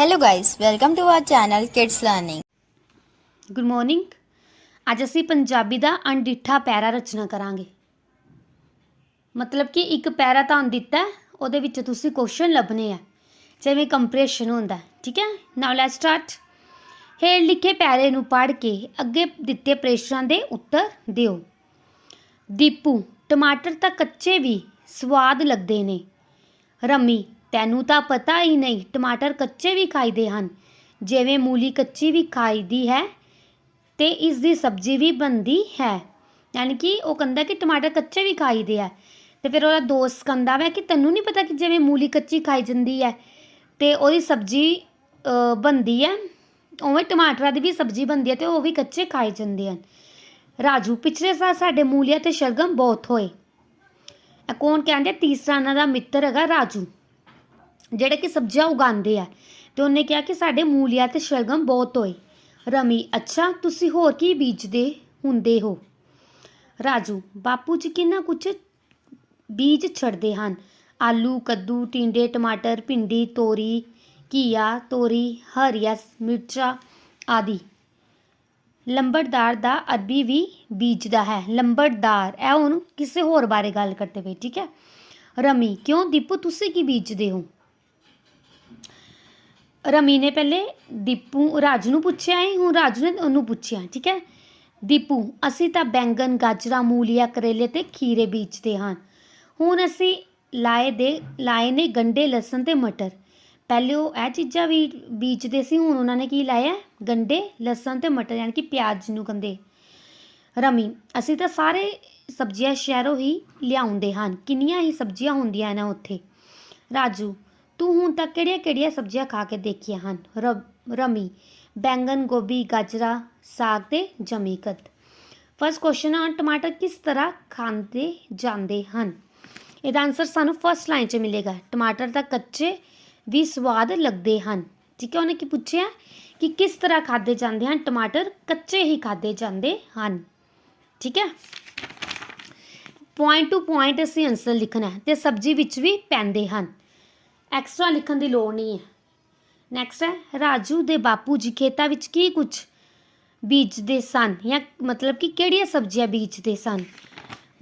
Hello guys, welcome to our channel Kids Learning. Good morning ਅੱਜ ਅਸੀਂ ਪੰਜਾਬੀ ਦਾ ਅਣਡਿੱਠਾ ਪੈਰਾ ਰਚਨਾ ਕਰਾਂਗੇ। ਮਤਲਬ ਕਿ ਇੱਕ ਪੈਰਾ ਤੁਹਾਨੂੰ ਦਿੱਤਾ ਉਹਦੇ ਵਿੱਚ ਤੁਸੀਂ ਕੁਐਸਚਨ ਲੱਭਣੇ ਆ। ਜਿਵੇਂ ਕੰਪਰੇਸ਼ਨ ਹੁੰਦਾ ਠੀਕ ਹੈ? ਨਾਓ ਲੈਟਸ ਸਟਾਰਟ ਹੇਠ ਲਿਖੇ ਪੈਰੇ ਨੂੰ ਪੜ੍ਹ ਕੇ ਅੱਗੇ ਦਿੱਤੇ ਪ੍ਰਸ਼ਨਾਂ ਦੇ ਉੱਤਰ ਦਿਓ। ਦੀਪੂ ਟਮਾਟਰ ਤਾਂ ਕੱਚੇ ਵੀ ਸਵਾਦ ਲੱਗਦੇ ਨੇ। ਰਮੀ ਤੈਨੂੰ ਤਾਂ ਪਤਾ ਹੀ ਨਹੀਂ, ਟਮਾਟਰ ਕੱਚੇ ਵੀ ਖਾਈਦੇ ਹਨ। ਜਿਵੇਂ ਮੂਲੀ ਕੱਚੀ ਵੀ ਖਾਈਦੀ ਹੈ ਅਤੇ ਇਸ ਦੀ ਸਬਜ਼ੀ ਵੀ ਬਣਦੀ ਹੈ। ਯਾਨੀ ਕਿ ਉਹ ਕਹਿੰਦਾ ਕਿ ਟਮਾਟਰ ਕੱਚੇ ਵੀ ਖਾਈਦੇ ਆ। ਅਤੇ ਫਿਰ ਉਹਦਾ ਦੋਸਤ ਕਹਿੰਦਾ ਵਾ ਕਿ ਤੈਨੂੰ ਨਹੀਂ ਪਤਾ ਕਿ ਜਿਵੇਂ ਮੂਲੀ ਕੱਚੀ ਖਾਈ ਜਾਂਦੀ ਹੈ ਅਤੇ ਉਹਦੀ ਸਬਜ਼ੀ ਬਣਦੀ ਹੈ। ਉਵੇਂ ਟਮਾਟਰਾਂ ਦੀ ਵੀ ਸਬਜ਼ੀ ਬਣਦੀ ਹੈ ਅਤੇ ਉਹ ਵੀ ਕੱਚੇ ਖਾਏ ਜਾਂਦੇ ਹਨ। ਰਾਜੂ, ਪਿਛਲੇ ਸਾਲ ਸਾਡੇ ਮੂਲੀਆਂ ਤੇ ਸ਼ਲਗਮ ਬਹੁਤ ਹੋਏ। ਇਹ ਕੌਣ ਕਹਿੰਦੇ? ਤੀਸਰਾ ਇਹਨਾਂ ਦਾ ਮਿੱਤਰ ਹੈਗਾ ਰਾਜੂ। ਜਿਹੜੇ ਕਿ ਸਬਜ਼ੀਆਂ ਉਗਾਉਂਦੇ ਆ, ਤੇ ਉਹਨੇ ਕਿਹਾ ਕਿ ਸਾਡੇ ਮੂਲੀਆ ਤੇ ਸ਼ਲਗਮ ਬਹੁਤ ਹੋਏ। ਰਮੀ, ਅੱਛਾ, ਤੁਸੀਂ ਹੋਰ ਕੀ ਬੀਜਦੇ ਹੁੰਦੇ ਹੋ? ਰਾਜੂ, ਬਾਪੂ ਜੀ ਕਿੰਨਾ ਕੁਝ ਬੀਜ ਛੱਡਦੇ ਹਨ। ਆਲੂ, ਕੱਦੂ, ਟਿੰਡੇ, ਟਮਾਟਰ, ਭਿੰਡੀ, ਤੋਰੀ, ਘੀਆ, ਤੋਰੀ ਹਰੀਅਸ ਮਿਰਚਾਂ ਆਦਿ। ਲੰਬੜਦਾਰ ਦਾ ਅਰਬੀ ਵੀ ਬੀਜਦਾ ਹੈ। ਲੰਬੜਦਾਰ, ਇਹ ਹੁਣ ਕਿਸੇ ਹੋਰ ਬਾਰੇ ਗੱਲ ਕਰਦੇ ਪਏ, ਠੀਕ ਹੈ? ਰਮੀ, ਕਿਉਂ, ਦੀਪੂ, ਤੁਸੀਂ ਕੀ ਬੀਜਦੇ ਹੋ? ਰਮੀ ਨੇ ਪਹਿਲੇ ਦੀਪੂ, ਰਾਜੂ ਨੂੰ ਪੁੱਛਿਆ ਹੈ ਹੁਣ ਰਾਜੂ ਨੇ ਉਹਨੂੰ ਪੁੱਛਿਆ, ਠੀਕ ਹੈ? ਦੀਪੂ, ਅਸੀਂ ਤਾਂ ਬੈਂਗਨ ਗਾਜਰਾਂ, ਮੂਲੀਆਂ, ਕਰੇਲੇ ਤੇ ਖੀਰੇ ਬੀਜਦੇ ਹਾਂ। ਹੁਣ ਅਸੀਂ ਲਾਏ ਦੇ, ਲਾਏ ਨੇ ਗੰਡੇ ਲਸਣ ਤੇ ਮਟਰ। ਪਹਿਲੇ ਉਹ ਇਹ ਚੀਜ਼ਾਂ ਵੀ ਬੀਜਦੇ ਸੀ, ਹੁਣ ਉਹਨਾਂ ਨੇ ਕੀ ਲਾਇਆ? ਗੰਡੇ ਲਸਣ ਤੇ ਮਟਰ, ਯਾਨੀ ਕਿ ਪਿਆਜ਼ ਨੂੰ ਕਹਿੰਦੇ ਰਮੀ, ਅਸੀਂ ਤਾਂ ਸਾਰੇ ਸਬਜ਼ੀਆਂ ਸ਼ਹਿਰੋਂ ਹੀ ਲਿਆਉਂਦੇ ਹਨ ਕਿੰਨੀਆਂ ਹੀ ਸਬਜ਼ੀਆਂ ਹੁੰਦੀਆਂ ਨੇ ਉੱਥੇ। ਰਾਜੂ ਤੂੰ ਹੁਣ ਤੱਕ ਕਿਹੜੀਆਂ-ਕਿਹੜੀਆਂ ਸਬਜ਼ੀਆਂ ਖਾ ਕੇ ਦੇਖੀਆਂ ਹਨ? ਰ- ਰਮੀ ਬੈਂਗਨ ਗੋਭੀ, ਗਾਜਰਾ, ਸਾਗ ਤੇ ਜਮੀਕਤ ਫਸਟ ਕੁਐਸਚਨ ਆ, ਟਮਾਟਰ ਕਿਸ ਤਰ੍ਹਾਂ ਖਾਂਦੇ ਜਾਂਦੇ ਹਨ? ਇਹਦਾ ਆਨਸਰ ਸਾਨੂੰ ਫਸਟ ਲਾਈਨ 'ਚ ਮਿਲੇਗਾ। ਟਮਾਟਰ ਤਾਂ ਕੱਚੇ ਵੀ ਸਵਾਦ ਲੱਗਦੇ ਹਨ। ਠੀਕ ਹੈ, ਉਹਨੇ ਕੀ ਪੁੱਛਿਆ? ਕਿ ਕਿਸ ਤਰ੍ਹਾਂ ਖਾਦੇ ਜਾਂਦੇ ਹਨ? ਟਮਾਟਰ ਕੱਚੇ ਹੀ ਖਾਦੇ ਜਾਂਦੇ ਹਨ। ਠੀਕ ਹੈ? ਪੁਆਇੰਟ ਟੂ ਪੁਆਇੰਟ ਅਸੀਂ ਆਨਸਰ ਲਿਖਣਾ ਹੈ ਤੇ ਸਬਜ਼ੀ ਵਿੱਚ ਵੀ ਪੈਂਦੇ ਹਨ। ਐਕਸਟਰਾ ਲਿਖਣ ਦੀ ਲੋੜ ਨਹੀਂ ਹੈ। ਨੈਕਸਟ ਹੈ, ਰਾਜੂ ਦੇ ਬਾਪੂ ਜੀ ਖੇਤਾਂ ਵਿੱਚ ਕੀ ਕੁਝ ਬੀਜਦੇ ਸਨ? ਜਾਂ ਮਤਲਬ ਕਿ ਕਿਹੜੀਆਂ ਸਬਜ਼ੀਆਂ ਬੀਜਦੇ ਸਨ?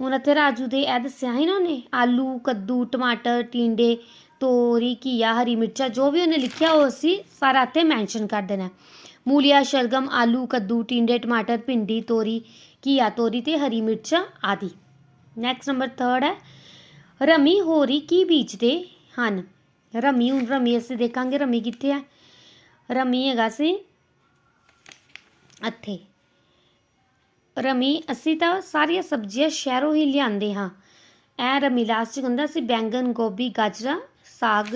ਹੁਣ ਇੱਥੇ ਰਾਜੂ ਦੇ ਇਹ ਦੱਸਿਆ ਸੀ ਨਾ ਉਹਨੇ, ਆਲੂ, ਕੱਦੂ, ਟਮਾਟਰ, ਟਿੰਡੇ, ਤੋਰੀ, ਘੀਆ, ਹਰੀ ਮਿਰਚਾਂ, ਜੋ ਵੀ ਉਹਨੇ ਲਿਖਿਆ ਉਹ ਅਸੀਂ ਸਾਰਾ ਇੱਥੇ ਮੈਂਸ਼ਨ ਕਰ ਦੇਣਾ। ਮੂਲੀਆ, ਸ਼ਲਗਮ, ਆਲੂ, ਕੱਦੂ, ਟਿੰਡੇ, ਟਮਾਟਰ, ਭਿੰਡੀ, ਤੋਰੀ, ਘੀਆ, ਤੋਰੀ ਤੇ ਹਰੀ ਮਿਰਚਾਂ ਆਦਿ। ਨੈਕਸਟ ਨੰਬਰ 3 ਹੈ, ਰਮੀ ਹੋਰੀ ਕੀ ਬੀਜਦੇ ਹਨ? ਰਮੀ ਹੁਣ ਰਮੀ ਅਸੀਂ ਦੇਖਾਂਗੇ ਰਮੀ ਕਿੱਥੇ ਹੈ ਰਮੀ ਹੈਗਾ ਸੀ ਇੱਥੇ ਰਮੀ ਅਸੀਂ ਤਾਂ ਸਾਰੀਆਂ ਸਬਜ਼ੀਆਂ ਸ਼ਹਿਰੋਂ ਹੀ ਲਿਆਂਦੇ ਹਾਂ ਇਹ ਰਮੀ ਲਾਸਟ ਚ ਕਹਿੰਦਾ ਸੀ ਬੈਂਗਨ ਗੋਭੀ ਗਾਜਰਾ ਸਾਗ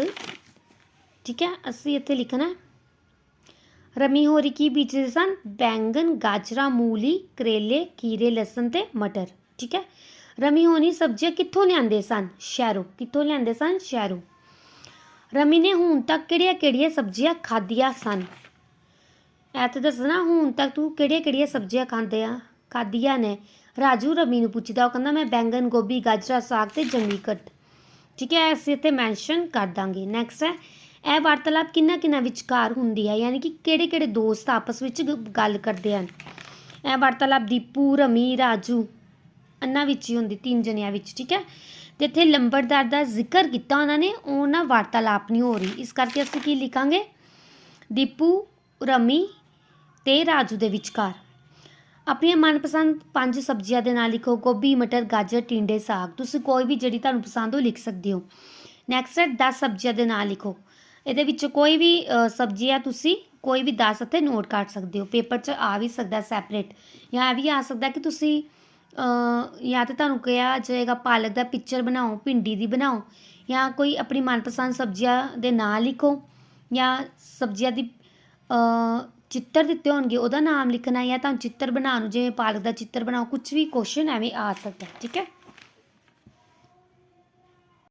ਠੀਕ ਹੈ ਅਸੀਂ ਇੱਥੇ ਲਿਖਣਾ ਹੈ ਰਮੀ ਹੋਰੀ ਕੀ ਬੀਜਦੇ ਸਨ ਬੈਂਗਨ ਗਾਜਰਾ ਮੂਲੀ ਕਰੇਲੇ ਖੀਰੇ ਲਸਣ ਤੇ ਮਟਰ ਠੀਕ ਹੈ ਰਮੀ ਹੋਣੀ ਸਬਜ਼ੀਆਂ ਕਿੱਥੋਂ ਲਿਆਂਦੇ ਸਨ ਸ਼ਹਿਰੋਂ ਕਿੱਥੋਂ ਲਿਆਂਦੇ ਸਨ ਸ਼ਹਿਰੋਂ ਰਮੀ ਨੇ ਹੁਣ ਤੱਕ ਕਿਹੜੀਆਂ-ਕਿਹੜੀਆਂ ਸਬਜ਼ੀਆਂ ਖਾਧੀਆਂ ਸਨ? ਐ ਤਾਂ ਦੱਸਣਾ ਹੁਣ ਤੱਕ ਤੂੰ ਕਿਹੜੀਆਂ-ਕਿਹੜੀਆਂ ਸਬਜ਼ੀਆਂ ਖਾਂਦੇ ਆ? ਖਾਧੀਆਂ ਨੇ। ਰਾਜੂ ਰਮੀ ਨੂੰ ਪੁੱਛਦਾ, ਉਹ ਕਹਿੰਦਾ, ਮੈਂ ਬੈਂਗਨ ਗੋਭੀ, ਗਾਜਰਾ, ਸਾਗ ਤੇ ਜਮੀਕਟ। ਠੀਕ ਹੈ, ਅਸੀਂ ਇੱਥੇ ਮੈਂਸ਼ਨ ਕਰ ਦਾਂਗੇ। ਨੈਕਸਟ ਹੈ, ਇਹ ਵਾਰਤਾਲਾਪ ਕਿੰਨਾ ਕਿੰਨਾ ਵਿਚਕਾਰ ਹੁੰਦੀ ਹੈ? ਯਾਨੀ ਕਿ ਕਿਹੜੇ ਕਿਹੜੇ ਦੋਸਤ ਆਪਸ ਵਿੱਚ ਗ- ਗੱਲ ਕਰਦੇ ਹਨ? ਇਹ ਵਾਰਤਾਲਾਪ ਦੀਪੂ, ਰਮੀ, ਰਾਜੂ, ਅੰਨਾ ਵਿੱਚ ਹੀ ਹੁੰਦੀ, ਤਿੰਨ ਜਣਿਆਂ ਵਿੱਚ। ਠੀਕ ਹੈ ਤੇ ਇੱਥੇ ਲੰਬੜਦਾਰ ਦਾ ਜ਼ਿਕਰ ਕੀਤਾ ਉਹਨਾਂ ਨੇ, ਉਹ ਨਾ ਵਾਰਤਾਲਾਪ ਨਹੀਂ ਹੋ ਰਹੀ। ਇਸ ਕਰਕੇ ਅਸੀਂ ਕੀ ਲਿਖਾਂਗੇ? ਦੀਪੂ, ਰਮੀ ਤੇ ਰਾਜੂ ਦੇ ਵਿਚਕਾਰ। ਆਪਣੀਆਂ ਮਨਪਸੰਦ ਪੰਜ ਸਬਜ਼ੀਆਂ ਦੇ ਨਾਲ ਲਿਖੋ। ਗੋਭੀ, ਮਟਰ, ਗਾਜਰ, ਟਿੰਡੇ, ਸਾਗ। ਤੁਸੀਂ ਕੋਈ ਵੀ ਜਿਹੜੀ ਤੁਹਾਨੂੰ ਪਸੰਦ ਹੋ ਲਿਖ ਸਕਦੇ ਹੋ। ਨੈਕਸਟ ਹੈ 10 ਸਬਜ਼ੀਆਂ ਦੇ ਨਾਲ ਲਿਖੋ। ਇਹਦੇ ਵਿੱਚ ਕੋਈ ਵੀ ਸਬਜ਼ੀ ਆ ਤੁਸੀਂ, ਕੋਈ ਵੀ 10 ਇੱਥੇ ਨੋਟ ਕਰ ਸਕਦੇ ਹੋ। ਪੇਪਰ 'ਚ ਆ ਵੀ ਸਕਦਾ ਸੈਪਰੇਟ ਜਾਂ ਇਹ ਵੀ ਆ ਸਕਦਾ ਕਿ ਤੁਸੀਂ ਜਾਂ ਤਾਂ ਤੁਹਾਨੂੰ ਕਿਹਾ ਜਾਏਗਾ ਪਾਲਕ ਦਾ ਪਿਕਚਰ ਬਣਾਓ, ਭਿੰਡੀ ਦੀ ਬਣਾਓ, ਜਾਂ ਕੋਈ ਆਪਣੀ ਮਨਪਸੰਦ ਸਬਜ਼ੀਆਂ ਦੇ ਨਾਂ ਲਿਖੋ, ਜਾਂ ਸਬਜ਼ੀਆਂ ਦੀ ਚਿੱਤਰ ਦਿੱਤੇ ਹੋਣਗੇ, ਉਹਦਾ ਨਾਮ ਲਿਖਣਾ ਜਾਂ ਤੁਹਾਨੂੰ ਚਿੱਤਰ ਬਣਾਉਣ ਨੂੰ, ਜਿਵੇਂ ਪਾਲਕ ਦਾ ਚਿੱਤਰ ਬਣਾਓ, ਕੁਛ ਵੀ ਕੁਸ਼ਚਨ ਐਵੇਂ ਆ ਸਕਦਾ, ਠੀਕ ਹੈ?